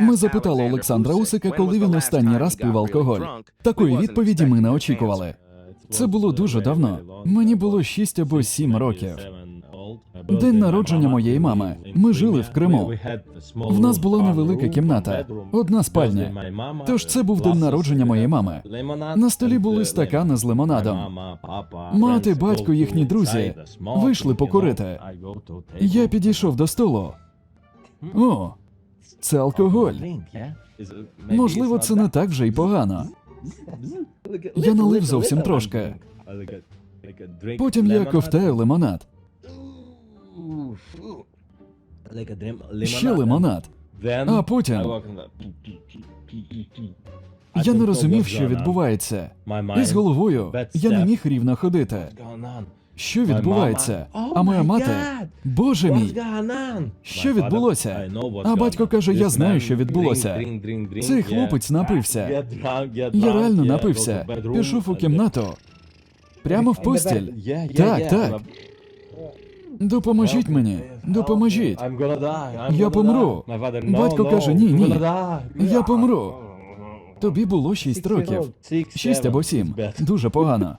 Ми запитали Олександра Усика, коли він останній раз пив алкоголь. Такої відповіді ми не очікували. Це було дуже давно. Мені було 6 або 7 років. День народження моєї мами. Ми жили в Криму. В нас була невелика кімната, одна спальня. Тож це був день народження моєї мами. На столі були стакани з лимонадом. Мати, батько, їхні друзі вийшли покурити. Я підійшов до столу. О, це алкоголь. Можливо, це не так вже й погано. Я налив зовсім трошки. Потім я ковтаю лимонад. Ще лимонад. А потім я не розумів, що відбувається. І з головою я не міг рівно ходити. Що відбувається? А моя мати, боже мій, що відбулося? А батько каже, я знаю, що відбулося. Цей хлопець напився. Я реально напився. Пішов у кімнату. Прямо в постіль. Так, так. Допоможіть мені. Допоможіть. Я помру. Батько каже, ні, ні. Я помру. Тобі було 6 років. Шість або сім. Дуже погано.